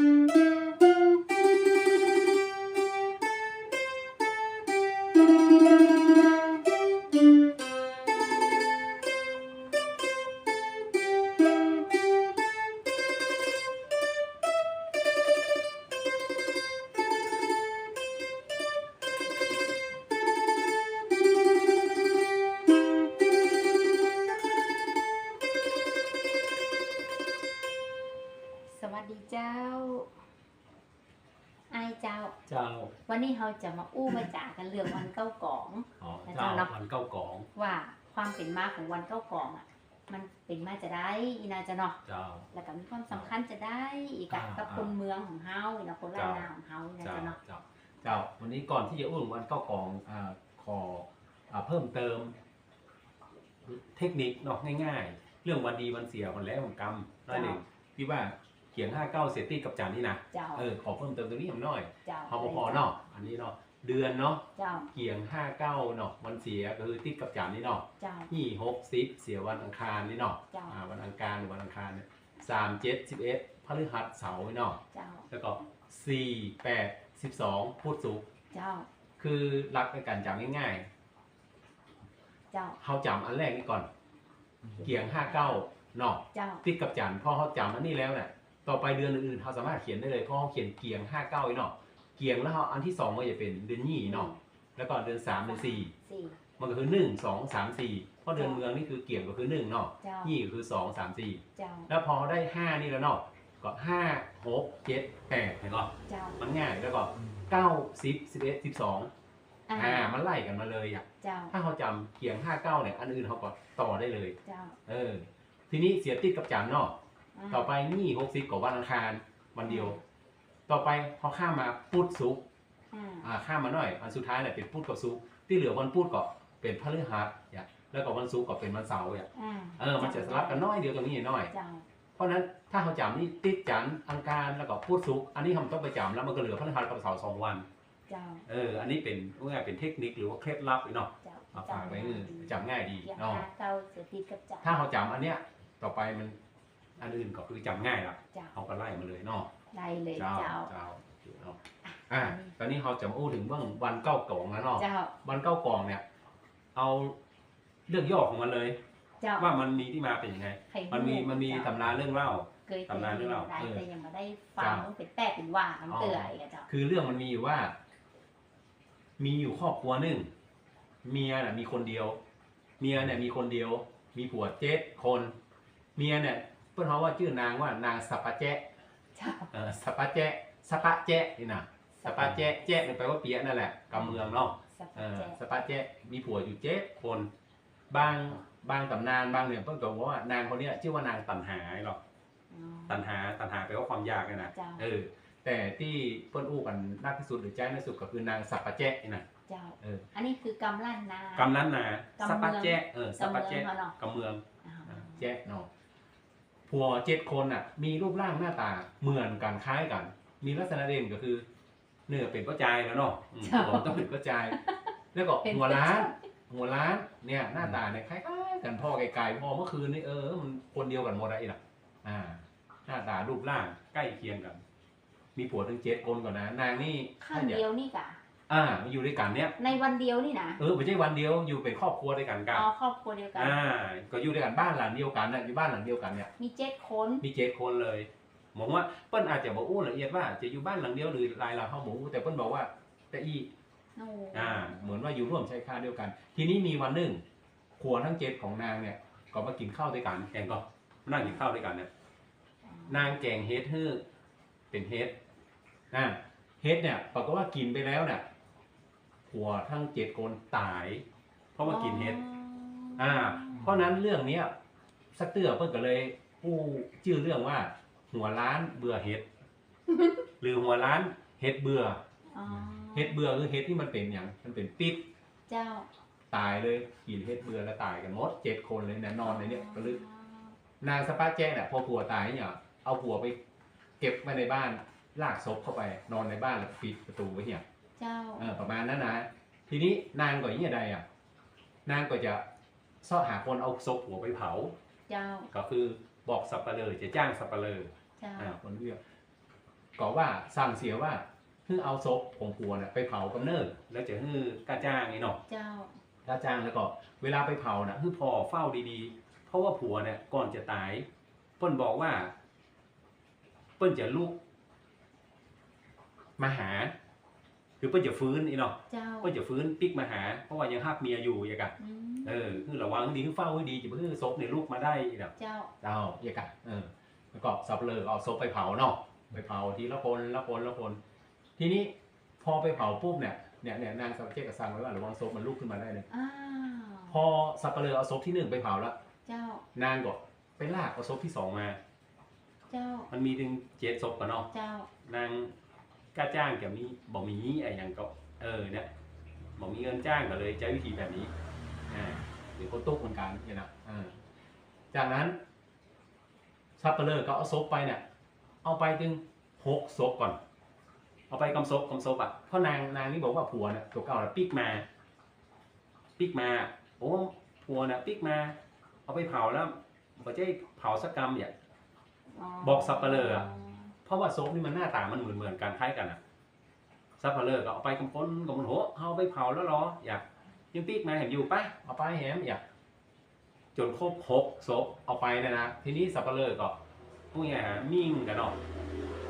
ส เจ้า เจ้าวันนี้เราจะมาอู้มาจ่ากันเรื่องวันเก้ากอง อ๋อแล้วเจ้าเจ้าเนาะ วันเก้ากองว่าความเป็นมาของวันเก้ากองอะ มันเป็นมาจะได้อีนาจะเนาะเจ้า แล้วก็มีความสำคัญจะได้อีกอะอ่า กับคนเมืองของเฮาอีนะคนล้านนาของเฮาอีนะเจ้าจะเนาะ เจ้าเจ้าวันนี้ก่อนที่จะอู้ถึงวันเก้ากองอ่าขออ่าเพิ่มเติม เทคนิคเนาะง่าย ๆ เรื่องวันดีวันเสียวันแล้ววันกรรมน้อยหนึ่งพี่ว่าเขียงห้าเก้าเซตตี้กับจานนี่นะเจ้า เออขอเพิ่มเติมตรงนี้หน่อยเจ้าพอพอเนาะอันนี้เนาะเดือนเนาะเจ้าเขียงห้าเก้าเนาะวันเสียก็คือติดกับจานนี่เนาะเจ้า ยี่หกสิบเสียวันอังคารนี่เนาะเจ้า อ่าวันอังคารหรือวันอังคารเนี่ยสามเจ็ดสิบเอ็ดพฤหัสเสาร์เนาะเจ้า แล้วก็สี่แปดสิบสองพุธศุกร์เจ้า คือหลักในการจำง่ายเจ้า ๆเขาจำอันแรกนี่ก่อน เกียงห้าเก้าเนาะเจ้า ติดกับจันทร์พอเขาจำอันนี้แล้วเนี่ย ต่อไปเดือนอื่นๆเขาสามารถเขียนได้เลยเพราะเขาเขียนเกียงห้าเก้าเนาะเกียงแล้วเขาอันที่สองก็จะเป็นเดือนยี่เนาะแล้วก็เดือนสามเดือนสี่สี่มันก็คือหนึ่งสองสามสี่เพราะเดือนเมืองนี่คือเกียงก็คือหนึ่งเนาะเจ้ายี่ก็คือสองสามสี่เจ้าแล้วพอได้ห้านี่แล้วเนาะก็ห้าหกเจ็ดแปดเห็นปะเจ้ามันง่ายแล้วก็เก้าสิบสิบเอ็ดสิบสองอ่าอ่ามันไล่กันมาเลยอะ เจ้าถ้าเขาจำเกียงห้าเก้าเนี่ยอันอื่นเขาก็ต่อได้เลย เจ้า เออ ทีนี้เสียติดกับจันทร์เนาะา ต่อไปนี่หกสิบกับวันอังคารวันเดียว ต่อไปพอข้ามมาพุธศุกร์อ่าอ่าข้ามมาหน่อยอันสุดท้ายเนี่ยเป็นพุธกับศุกร์ที่เหลือวันพุธก็เป็นพฤหัสอย่างแล้วก็วันศุกร์ก็เป็นวันเสาร์อย่างอ่าเออมันจะสลับกันน้อยเดียวตรงนี้น้อยเจ้าเพราะฉะนั้นถ้าเขาจำนี่ติดจันทร์อังคารแล้วก็พุธศุกร์อันนี้ทำต้องไปจำแล้วมันก็เหลือพฤหัสกับเสาร์สองวันเจ้าเออ อันนี้เป็นว่าเป็นเทคนิคหรือว่าเคล็ดลับเนาะเจ้าเอาฝากไว้เออจำง่ายดีอย่างเนาะหาเก้าเสือติดกับเจ้าถ้าเขาจำอันเนี้ยต่อไปมัน อันอื่นก็คือจำง่ายละเจ้าเขาก็ไล่มาเลยเนาะได้เลยเจ้าเจ้าเจ้าเนาะอะตอนนี้เขาจะมาอู้ถึงเรื่องวันเก้ากองแล้วเนาะเจ้าวันเก้ากองเนี่ย เอาเรื่องย่อของมันเลย เจ้าว่ามันมีที่มาเป็นยังไงไข่มันมีมันมีเจ้าตำราเรื่องเล่า เคยตำนานเรื่องราวได้เออแต่ยังไม่ได้ฟังเจ้ามันเป็นแต่เป็นว่าน้ำเตื่อยอะเจ้าคือเรื่องมันมีอยู่ว่า มีอยู่ครอบครัวหนึ่งเมียน่ะ มีคนเดียว เมียเนี่ยมีคนเดียว มีผัวเจ็ดคน เมียเนี่ยเพื่อนเขาว่าชื่อนางว่านางสัปปะแจ๊ะเจ้าเออสัปปะแจ๊ะสัปปะแจ๊ะนี่นะสัปปะแจ๊ะแจ๊ะเนี่ยแปลว่าเปียะนั่นแหละกำเมืองเนาะสับเออแจ๊ะสัปปะแจ๊ะมีผัวอยู่เจ็ดคนบางบางตำนานบางเนี่ยเพิ่นก็บอกว่านางคนเนี้ยชื่อว่านางตันหาหรอกอ๋อตันหาตันหาแปลว่าความยากเนี่ยนะเจ้าเออแต่ที่เพิ่นอู้กันมากที่สุดหรือใจที่สุดก็คือนางสัปปะแจ๊ะนี่นะเจ้าเอออันนี้คือกำลั่นนากำนั้นนะกำเมืองสัปปะแจ๊ะเออสัปกำปะเมืองแจ๊ะเขาเนาะกำเมืองอ๋ออ่า แจ๊ะเนาะ ผัวเจ็ดคนอะ มีรูปร่างหน้าตาเหมือนกันคล้ายกัน มีลักษณะเด่นก็คือ เนื้อเป็นก็จายแล้วเนาะอืมผมต้องเป็นก็จาย แล้วก็เป็นหัวล้านกระจายหัวล้านเนี่ยหน้าตาเนี่ยคล้ายๆกันพ่อไกลๆพ่อเมื่อคืนนี่เออมันคนเดียวกันหมดไอ้น่ะอ่า หน้าตารูปร่างใกล้เคียงกัน มีผัวถึงเจ็ดคนก่อนนะนางนี่ข้างเดียวนี่กะ อ่ามาอยู่ด้วยกันเนี่ยในวันเดียวนี่นะเออไม่ใช่วันเดียวอยู่เป็นครอบครัวด้วยกันกันอ๋อครอบครัวเดียวกันอ่า ก็อยู่ด้วยกันบ้านหลังเดียวกันน่ะอยู่บ้านหลังเดียวกันเนี่ยมีเจ็ดคนมีเจ็ดคนเลยผมว่าเปิ้ลอาจจะบอกอู้ละเอียดว่าจะอยู่บ้านหลังเดียวหรือรายหลังเฮาหมูแต่เปิ้ลบอกว่า แต่อีโอ้อ่า เหมือนว่าอยู่ร่วมใช้ค่าเดียวกัน ทีนี้มีวันหนึ่งครัวทั้งเจ็ดของนางเนี่ย ก็มากินข้าวด้วยกันแกงก็มานั่งกินข้าวด้วยกันเนี่ยนางแกงเฮดฮื้อเป็นเฮดอ่าเฮดเนี่ยปรากฏว่ากินไปแล้วเนี่ย ผัวทั้งเจ็ดคนตาย เพราะว่ากินเฮดอ่า เพราะฉะนั้นเรื่องเนี้ยสักเตื้อเพิ่นก็เลยผู้ชื่อเรื่องว่า หัวล้านเบื่อเห็ด หรือหัวล้านเห็ดเบื่ออ๋อเห็ดเบื่อคือเห็ดที่มันเป็นอย่างมันเป็นปิดเจ้าตายเลยกินเห็ดเบื่อแล้วตายกันหมดเจ็ดคนเลยเนี่ยนอนในเนี้ยก็ลึกนางสปาแจ้เนี่ยพอผัวตายเนี่ยเอาผัวไป เก็บไว้ในบ้านลากศพเข้าไป นอนในบ้านแล้วปิดประตูไว้เนี่ย เจ้า เออประมาณนั้นนะทีนี้นางก็อย่างนี้ใดอะนางก็จะซ่อหาคนเอาศพผัวไปเผา เจ้า ก็คือบอกสับปะเลอจะจ้างสับปะเลอเจ้า อ่าคนเรียกก็ว่าสั่งเสียว่าคือเอาศพของผัวเนี่ยไปเผากำเนิดแล้วจะคือกาจ้างนี่เนาะเจ้า กาจ้างแล้วก็เวลาไปเผาน่ะคือพอเฝ้าดีๆ เพราะว่าผัวเนี่ยก่อนจะตายเปิ้นบอกว่า เปิ้นจะลุกมาหา คือเปิ้นจะฟื้นอีเนาะเจ้าเปิ้นจะฟื้นปิกมาหา เพราะว่ายังฮักเมียอยู่อย่างกะอืมเออคือระวังดีคือเฝ้าให้ดีจะเพื่อศพในลูกมาได้อีเนาะเจ้าเอาอย่างกะเออแล้วก็สับเลยเอาศพไปเผาเนาะไปเผาทีละคนละคนละคน ทีนี้พอไปเผาปุ๊บเนี่ยเนี่ยเนี่ยนางสับเจกกระซังไว้ว่าระวังศพมันลุกขึ้นมาได้เลยอ้าวพอสับเปลือเอาศพที่หนึ่งไปเผาแล้วเจ้านางก็ไปลากเอาศพที่สองมา เจ้ามันมีถึงเจ็ดศพกันเนาะเจ้านาง กล้าจ้างกับมีบ่มีไอ้หยังก็เออเนี่ยบ่มีเงินจ้างก็เลยใช้วิธีแบบนี้อ่าหรือคตุ๊กเหมือนกันเนี่ยนะอ่าจากนั้นสับเปลือก็เอาศพไปเนี่ยเอาไปถึงหกศพก่อน เอาไปกำศพกำศพอะเพราะนางนางนี่บอกว่าผัวเนี่ยตัวเก่าน่ะปิกมาปิกมาโอ้ผัวน่ะปิกมา เอาไปเผาแล้วบ่ใช่เผาสักกรรมเนี่ยบอกสับเปลืออะ เพราะว่าโซฟนี่มันหน้าตามันเหมือนเหมือนกันคล้ายกันอะซับเปลือก็เอาไปกำพ้นกำพ้นโหเอาไปเผาแล้วเหรออยากยังปีกมาเห็นอยู่ปะเอาไปแหมอยากจนครบหกศพเอาไปเนะนะทีนี้สับเปลือก็พูดง่ายๆฮะมิ่งกันเนาะ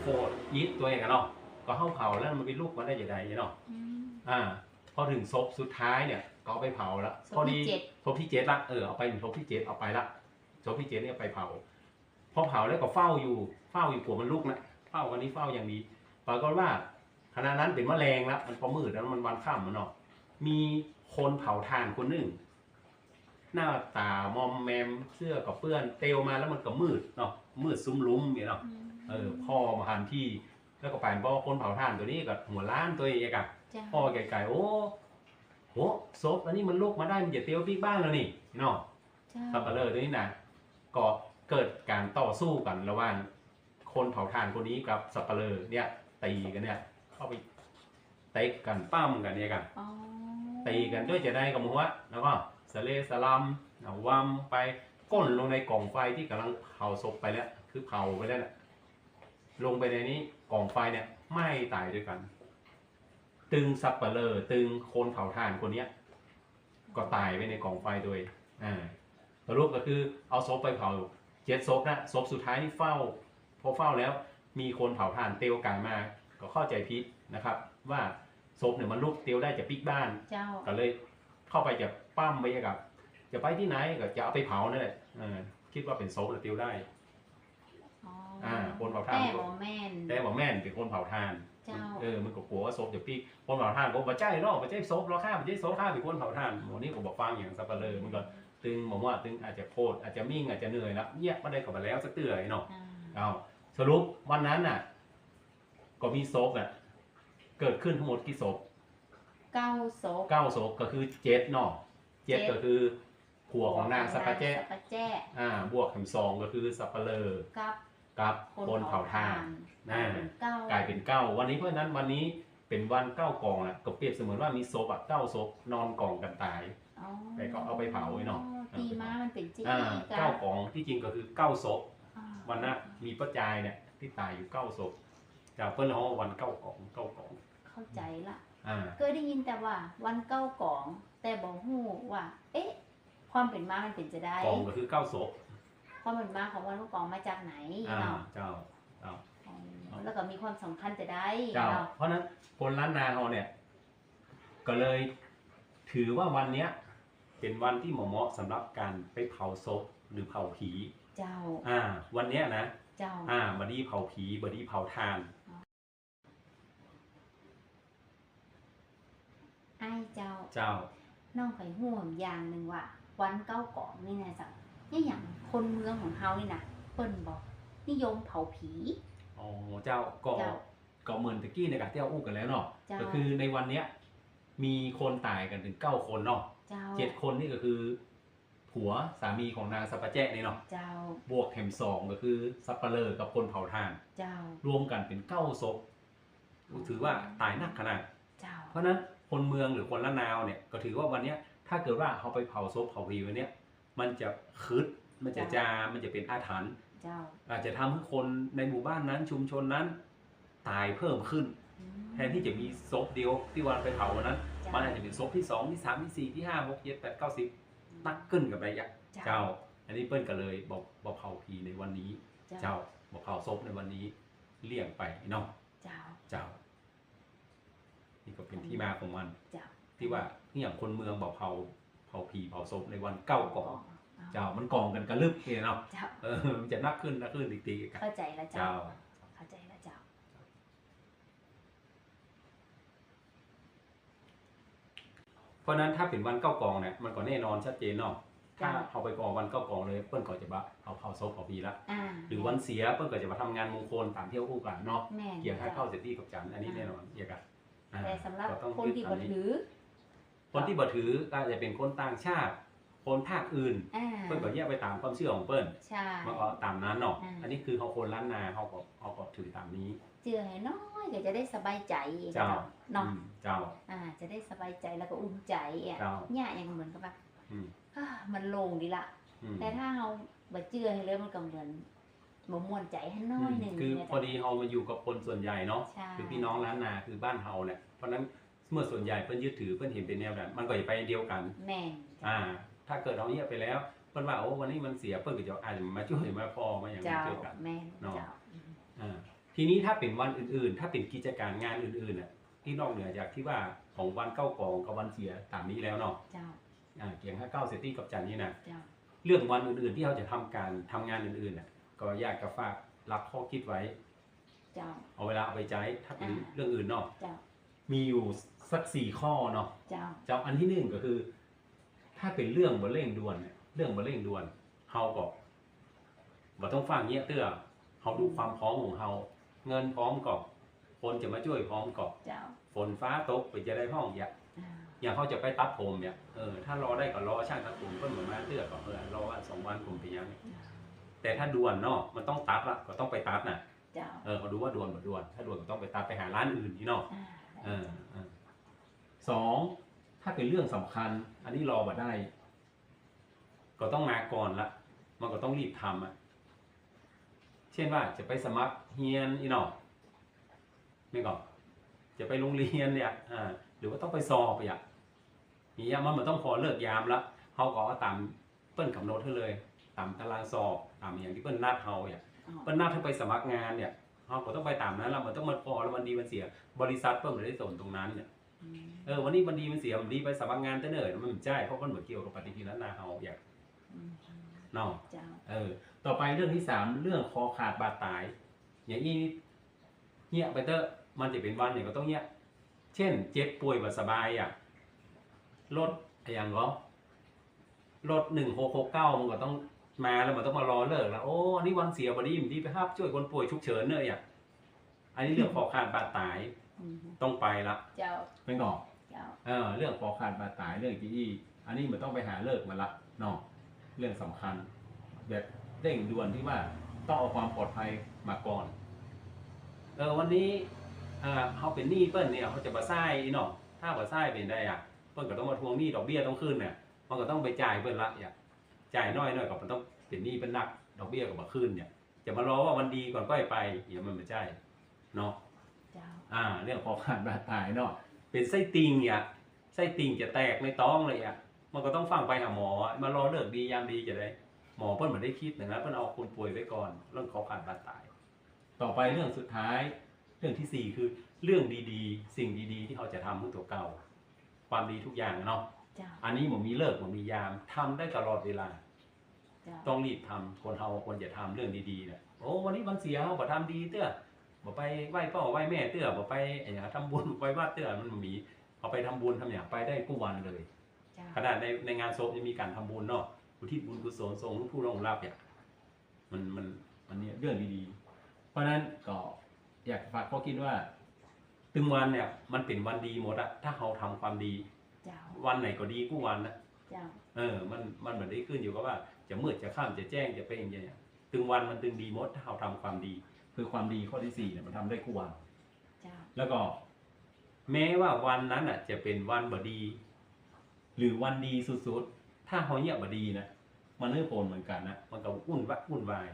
โคตรยิดตัวเองกันเนาะก็เข้าเผาแล้วมันเป็นลูกมันได้ยังไงเนาะอืมอ่า พอถึงศพสุดท้ายเนี่ยก็เอาไปเผาแล้วศพพอที่ดีเจ็ดศพที่เจ็ดละเออเอาไปถึงศพที่เจ็ดเอาไปละศพที่เจ็ดเนี่ยไปเผา พอเผาแล้วก็เฝ้าอยู่เฝ้าอยู่ผัวมันลุกนะ เฝ้าวันนี้เฝ้าอย่างดีปรากฏว่าขณะนั้นเป็นมะแรงแล้วมันพอมืดแล้วมันวันค่ำมันเนาะมีคนเผาถ่านคนหนึ่ง หน้าตามอมแมมเสื้อกับเปื้อน เตลมาแล้วมันก็มืดเนาะมืดซุ้มลุ้มอย่างเนาะอืมเออพ่อมาหันที่แล้วก็ไปบอกคนเผาถ่านตัวนี้กับหัวล้านตัวเองกับเจ้าพ่อไก่ๆโอ้โหศพอันนี้มันลุกมาได้มันจะเตียวปีกบ้านแล้วนี่เนาะเจ้าสับปะเลอตัวนี้นะก็เกิดการต่อสู้กันระหว่าง คนเผาถ่านคนนี้กับสับปะเลอเนี่ยตีกันเนี่ย เข้าไปเตะกันปั้มกันเนี่ยกันอ๋อตีกันด้วยจะได้กับมัวแล้วก็สะเลสลัมเอาวัมไปก้นลงในกล่องไฟที่กำลังเผาศพไปแล้ว คือเผาไปแล้วน่ะลงไปในนี้กล่องไฟเนี่ยไหม้ตายด้วยกัน ตึงสับปะเลอตึงคนเผาถ่านคนเนี้ย ก็ตายไปในกล่องไฟโดยอ่าสรุปก็คือเอาศพไปเผาเจ็ดศพนะศพสุดท้ายนี่เฝ้า พอเฝ้าแล้วมีคนเผาถ่านเตียวกลายมา ก็เข้าใจผิดนะครับ ว่าศพเนี่ยมันลุกเตียวได้จากปิกบ้าน เจ้า ก็เลยเข้าไปจะปั้มไปกับ จะไปที่ไหนก็จะเอาไปเผานั่นแหละเออคิดว่าเป็นศพแล้วเตียวได้ อ๋ออ่า คนเผาถ่านแต่บ่แม่น แต่บอกแม่นเป็นคนเผาถ่านเจ้า เออมันก็กลัวว่าศพจะปีกคนเผาถ่านบอกว่าใจหรอกว่าใจศพเราฆ่าไม่ใช่ศพฆ่าเป็นคนเผาถ่านหมอนี่ก็บอกฟังอย่างสับปะเลอมันก็ตึงบอกว่าตึงอาจจะโคตรอาจจะมิ่งอาจจะเหนื่อยแล้วเนี่ยไม่ได้กลับมาแล้วสักเตื่อยเนาะ อ่า เอา สรุปวันนั้นน่ะ ก็มีศพอะ เกิดขึ้นทั้งหมดกี่ศพเก้าศพเก้าศพก็คือเจ็ดเนาะเจ็ดเจ็ดก็คือผัวของนางสักกะแจ้สักกะแจ้อ่า บวกถึงสองก็คือสับปะเลอกับกับคนเผาถ่านอ่าเป็นเก้ากลายเป็นเก้าวันนี้เพราะฉะนั้นวันนี้เป็นวันเก้ากองอะก็เปรียบเสมือนว่ามีศพอะเก้าศพนอนกองกันตายอ๋อแต่ก็เอาไปเผาไว้เนาะตีม้ามันเป็นจีอ่ากัเก้ากองที่จริงก็คือเก้าศพอ่า วันน่ะมีป้าจายเนี่ยที่ตายอยู่เก้าศพจากเพิ่นห้องวันเก้ากองเก้ากอง เข้าใจละอ่า เคยได้ยินแต่ว่าวันเก้ากอง แต่บอกฮู้ว่า เอ๊ะ ความเป็นมามันเป็นจะได้กองก็คือเก้าศพความเป็นมาของวันเก้ากองมาจากไหนอ่าเนาะเจ้าเจ้า อ๋อแล้วก็มีความสำคัญจะได้เจ้าเนาะเพราะฉะนั้นคนล้านนาเราเนี่ย ก็เลยถือว่าวันเนี้ย เป็นวันที่เหมาะเหมาะสำหรับการไปเผาศพหรือเผาผี เจ้า อ่า วันเนี้ยนะ เจ้า อ่าบดีเผาผีบดีเผาทาน ไอ้เจ้า เจ้า น้องเคยห่วงอย่างหนึ่งว่า วันเก้ากองนี่นะจ๊ะนี่อย่างคนเมืองของเฮานี่นะเปิ้นบอกนิยมเผาผี อ๋อ เจ้าก็เจ้า ก็เหมือนตะกี้ในการที่เราอู้กันแล้วเนาะ เจ้า ก็คือในวันเนี้ยมีคนตายกันถึงเก้าคนเนาะเจ้า เจ็ดคนนี่ก็คือ ผัวสามีของนางสัปปะแจ้นี่เนาะเจ้า บวกแถมสองก็คือสัปปะเลอกับคนเผาทาน เจ้า รวมกันเป็นเก้าศพถือว่าตายหนักขนาด เจ้า เพราะฉะนั้นคนเมืองหรือคนละนาวเนี่ยก็ถือว่าวันเนี้ยถ้าเกิดว่าเขาไปเผาศพเผาผีวันเนี้ยมันจะคืดมันจะจามันจะเป็นอาถรรพ์เจ้า อาจจะทำให้คนในหมู่บ้านนั้นชุมชนนั้น ตายเพิ่มขึ้นอืมแทนที่จะมีศพเดียวที่วันไปเผาวันนั้นเจ้ามันอาจจะเป็นศพที่สองที่สามที่สี่ที่ห้าหกเจ็ดแปดเก้าสิบ นักขึ้นกับระยะเจ้า อันนี้เปิ้ลก็เลยบอกบอกเผาผีในวันนี้ เจ้าบอกเผาศพในวันนี้เลี่ยงไปเนาะเจ้าเจ้า นี่ก็เป็นที่มาของมันเจ้าที่ว่าที่อย่างคนเมืองบอกเผาเผาผีเผาศพในวันเก้ากองเจ้ามันกองกันกระลึบเนี่ยเนาะเจ้าเออมันจะนักขึ้นนักขึ้นตีตีกันเข้าใจแล้วเจ้า เจ้า เข้าใจแล้วเจ้า เพราะฉะนั้นถ้าเป็นวันเก้ากองเนี่ยมันก็แน่นอนชัดเจนเนาะถ้าจ้ะเอาไปกองวันเก้ากองเลยเปิ้ลก็จะบะเอาเผาศพเผาผีละอ่าหรือวันเสียเปิ้ลก็จะมาทำงานมงคลตามเที่ยวคู่กันเนาะแม่นเกี่ยวกับเข้าเสร็จที่กับจันทร์อันนี้แน่นอนเกี่ยวกับอ่าแต่สำหรับก็ต้องคนที่ยึบ่ดอันนี้ถือ คนที่บ่ถือก็จะเป็นคนต่างชาติ คนภาคอื่น อ่าเปิ้ลก็แยกไปตามความเชื่อของเปิ้ลใช่ มันก็ตามนั้นเนาะอ่า อันนี้คือเขาคนล้านนาเขาก็เขาก็ถือตามนี้ เจือให้น้อยก็จะได้สบายใจเจ้า เนาะอืมเจ้าอ่า จะได้สบายใจแล้วก็อุ่นใจอะเจ้า เนี่ยอย่างเหมือนกับว่าอืม อ่ามันโล่งดีละ อืมแต่ถ้าเราบ่เจือให้เลยมันก็เหมือนบ่ม่วนใจให้น้อยหนึงคือเนี่ยพอดีเรามาอยู่กับคนส่วนใหญ่เนาะ ใช่คือพี่น้องล้านนาคือบ้านเฮาเนี่ยเพราะฉะนั้นเมื่อส่วนใหญ่เพิ่นยึดถือเพิ่นเห็นเป็นแนวแบบมันก็จะไปเดียวกัน แม่นอ่า ถ้าเกิดเราเงียบไปแล้วเพิ่นว่าโอ้วันนี้มันเสียเพิ่นก็จะอาจจะมาช่วยมาพอมาอย่างนี้เจ้าช่วยกัน แม่นเนาะ เจ้าอืมอ่าทีนี้ถ้าเป็นวันอื่นๆ ถ้าเป็นกิจการงานอื่นๆน่ะที่นอกเหนือจากที่ว่าของวันเก้ากองกับวันเสียตามนี้แล้วเนาะเจ้าอ่าเกียงห้าเก้าเซตี้กับจันนี่นะเจ้าเรื่องวันอื่นๆที่เราจะทำการทำงานอื่นๆน่ะก็อยากจะฝากรับข้อคิดไว้ เจ้า เอาเวลาเอาไปใช้ถ้าเป็นอ่า เรื่องอื่นเนาะเจ้ามีอยู่สักสี่ข้อเนาะเจ้าเจ้าอันที่หนึ่งก็คือ ถ้าเป็นเรื่องบนเร่งด่วนเนี่ยเรื่องบนเร่งด่วนเฮาก็บ่ต้องฟังเงี้ยเตื้อเฮาดูความพร้อมของเฮาเงินพร้อมก่อนคนจะมาช่วยพร้อมก่อนเจ้า ฝนฟ้าตกไปจะได้ห้องอย่าอ่าอย่างเขาจะไปตัดผมเนี่ยเออถ้ารอได้ก็รอช่างตัดผมเพิ่นเหมือนมาเตื้อก็เออรอวันสองวันผมไปยังแต่ถ้าด่วนเนาะมันต้องตัดละก็ต้องไปตัดน่ะเจ้า เออเขาดูว่าด่วนบ่ด่วน ถ้าด่วนก็ต้องไปตัดไปหาร้านอื่นนี่เนาะอ่าเออเออสอง ถ้าเป็นเรื่องสำคัญ อันนี้รอบ่ได้ ก็ต้องมาก่อนละมันก็ต้องรีบทำอะ เช่นว่าจะไปสมัครเฮียนอีเนาะไม่ก่อนจะไปโรงเรียนเนี่ยอ่าหรือว่าต้องไปสอบอะนี่ยมันมันต้องพอเลิกยามละเขาก็เอาตามเปิ้นกำหนดให้เลยตามตารางสอบตามอย่างที่เปิ้นนัดเฮาเนี่ยอ๋อเปิ้ลนัดให้ไปสมัครงานเนี่ยเราก็ต้องไปตามนั้นแล้วมันต้องมาพอแล้วมันดีมันเสีย บริษัทเปิ้ลไม่ได้สนตรงนั้นเนี่ยอืม เออวันนี้มันดีมันเสียมันดีไปสมัครงานเต้นเนอมันไม่ใช่เพราะมันเหมือนเกี่ยวกับปฏิทินนั้นนาเฮาอย่างอืมเนาะเจ้าเออ ต่อไปเรื่องที่สามเรื่องคอขาดบาดตาย อย่างนี้เงียบไปเตอะมันจะเป็นวันเนี่ยก็ต้องเงียบเช่น เจ็บป่วยบ่สบายอะรถอะไรอย่างก็รถหนึ่งหกหกเก้ามันก็ต้องมาแล้วมันต้องมารอเลิกแล้วโอ้อันนี้วันเสียบดีมันดีไปห้าช่วยคนป่วยฉุกเฉินเนอะอย่างอันนี้เรื่องคอขาดบาดตายอืม ต้องไปละเจ้าไม่งอกเจ้าเออเรื่องคอขาดบาดตายเรื่องจีอีอันนี้มันต้องไปหาเลิกมาละเนาะเรื่องสำคัญ แบบเร่งด่วนที่ว่าต้องเอาความปลอดภัยมาก่อนเออวันนี้เออเขาเป็นหนี้เปิ้ลเนี่ยเขาจะมาไส้เนาะถ้ามาไส้เป็นได้อะเปิ้ลก็ต้องมาทวงหนี้ดอกเบี้ยต้องขึ้นเนี่ยมันก็ต้องไปจ่ายเปิ้ลละอย่าจ่ายน้อยหน่อยก็มันต้องเป็นหนี้เป็นหนักดอกเบี้ยก็มาขึ้นเนี่ยจะมารอว่ามันดีก่อนก็ไปเดี๋ยวมันไม่ใช่เนาะเจ้า อ่าเรื่องคอขาดบาดตายเนาะเป็นไส้ติ่งเนี่ยไส้ติ่งจะแตกในท้องเลยอะมันก็ต้องฟังไปหาหมอมารอเลิกดียามดีจะได้หมอเพิ่นเหมือนได้คิดนะเพิ่นเอาคนป่วยไว้ก่อนเรื่องคอขาดบาดตาย ต่อไปเรื่องสุดท้าย เรื่องที่สี่คือเรื่องดีๆ สิ่งดีๆ ที่เขาจะทำเพื่อตัวเก่า ความดีทุกอย่างเนาะเจ้าอันนี้ผมมีเลิกผมมียามทำได้ตลอดเวลาเจ้าต้องรีบทำคนเฮาควรจะทำเรื่องดีๆเนี่ยโอ้วันนี้วันเสียเฮาบ่ทำดีเตื้อ บ่ไปไหว้พ่อไหว้แม่เตื้อบ่ไปไอ้หยังทำบุญบ่ไปวัดเตื้อมันบ่มีเอาไปทำบุญทำอย่างไปได้ทุกวันเลยเจ้าขนาดในในงานศพยังมีการทำบุญเนาะอุทิศบุญกุศลส่งผู้ร่วงรับเนี่ยมันมันมันเนี่ยเรื่องดีๆ เพราะฉะนั้นก็อยากฝากข้อคิดว่า ตึงวันเนี่ย มันเป็นวันดีหมดอะถ้าเราทำความดี เจ้าวันไหนก็ดีกู้วันนะเจ้าเออ มันมันเหมือนได้ขึ้นอยู่กับว่า จะมืดจะข้ามจะแจ้งจะเป็นอย่างเงี้ยตึงวันมันตึงดีหมดถ้าเราทำความดี คือความดีข้อที่สี่เนี่ยมันทำได้กู้วัน เจ้า แล้วก็ แม้ว่าวันนั้นอะ จะเป็นวันบดี หรือวันดีสุดๆ ถ้าเขาเงียบบดีนะมันเรื่องผลเหมือนกันนะมันก็วุ่นวะวุ่นวาย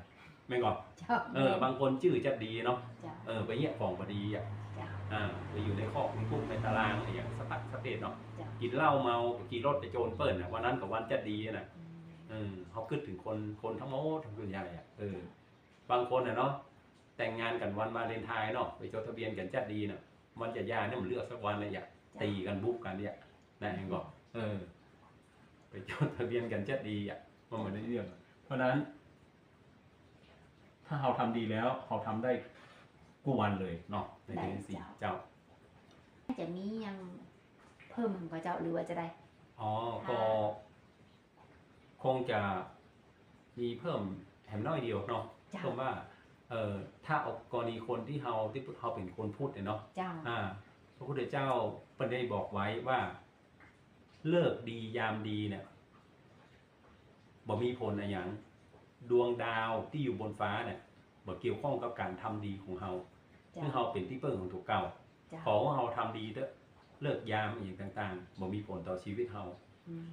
แม่งก่อนเจ้าเออ บางคนชื่อจะดีเนาะเจ้าเออไปเหี้ยของบดีอะเจ้า อ่าไปอยู่ในคอกในคุกในตารางอะไรอย่างสตัดสเตทเนาะเจ้ากินเหล้าเมาขี่รถไปโจรเปิ้ลน่ะวันนั้นกับวันจะดีน่ะ อืม เออเขาคิดถึงคนคนทั้งหมดทั้งส่วนใหญ่อะเออบางคนน่ะเนาะ แต่งงานกันวันวาเลนไทน์เนาะไปจดทะเบียนกันจะดีน่ะมันจะยาเนี่ยมันเลือกสักวันเลยอยากตีกันบุกกันเนี่ยนั่นเองก็เออ ไปจดทะเบียนกันจะดีอะมันเหมือนในเรื่องเพราะฉะนั้นถ้าเราทำดีแล้วเราทำได้กู้วันเลยเนาะในเดือนสี่เจ้า จะมียังเพิ่มมันก็เจ้าหรือว่าจะได้ อ๋อ ก็คงจะมีเพิ่มแหมน้อยเดียวเนาะเจ้าเพิ่มว่า เอ่อถ้าเอากรณีคนที่เราที่เขาเป็นคนพูดเนี่ยเนาะเจ้า อ่า พระพุทธเจ้าเปนได้บอกไว้ว่า เลิกดียามดีเนี่ยบ่มีผลอะไรอย่างดวงดาวที่อยู่บนฟ้าเนี่ยบ่เกี่ยวข้องกับการทำดีของเราเจ้า ซึ่งเราเป็นที่เปิ้งของถูกเก่า เจ้า ขอว่าเราทำดีเด้อเลิกยามอย่างต่าง ๆบ่มีผลต่อชีวิตเราอืม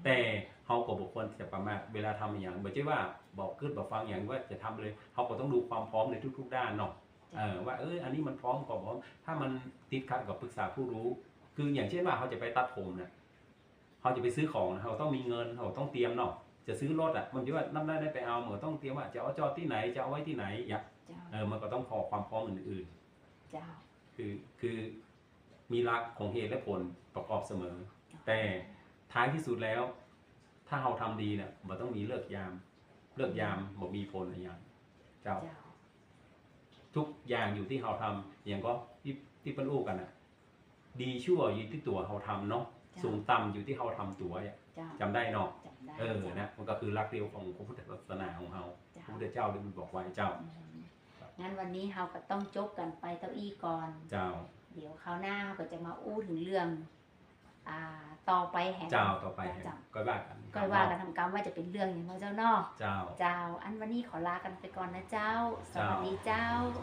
แต่เฮาก็บ่ควรที่จะประมาทเวลาทำอหย่างบ่ใช่ว่าบอกกึดบ่ฟังอย่างว่าจะทำเลยเฮาก็ต้องดูความพร้อมในทุก ๆ ด้านเนาะเออว่าเอออันนี้มันพร้อมก็พร้อม ถ้ามันติดขัดก็ปรึกษาผู้รู้ คืออย่างเช่นว่าเขาจะไปตัดผมเนี่ยเขาจะไปซื้อของนะเขาต้องมีเงินเขาต้องเตรียมเนาะจะซื้อรถอะมันจะว่าน้ำได้ได้ไปเอาเหมือนต้องเตรียมว่าจะเอาจอดที่ไหนจะเอาไว้ที่ไหนอย่างเจ้าเออมันก็ต้องพอความพร้อมอื่นเจ้าๆคือคือมีหลักของเหตุและผลประกอบเสมอ แต่ ท้ายที่สุดแล้ว ถ้าเราทำดีเนี่ยมันต้องมีเลิกยาม เลิกยามบ่มีผลอะไรอย่างเจ้าเจ้าทุกอย่างอยู่ที่เราทำอย่างก็ที่ที่เปิ้นอู้กันอะ ดีชั่วอยู่ที่ตัวเราทำเนาะสูงต่ำอยู่ที่เราทำตัวเนี่ยเจ้าจำได้เนาะจำได้เออจ้านะมันก็คือหลักเดียวของพระพุทธศาสนาของเราพเจ้าระพุทธเจ้าได้มันบอกไว้เจ้าอืมงั้นวันนี้เราก็ต้องจบกันไปเต้าอี้ก่อน เจ้า เดี๋ยวคราวหน้าเราก็จะมาอู้ถึงเรื่อง อ่าต่อไปแห่งเจ้าต่อไปเจ้าก็ว่ากันก็ว่ากันทำกรรมว่าจะเป็นเรื่องอย่างไรเจ้าเนอกเจ้า เจ้า อันวันนี้ขอลากันไปก่อนนะเจ้า สวัสดีเจ้าเจ้า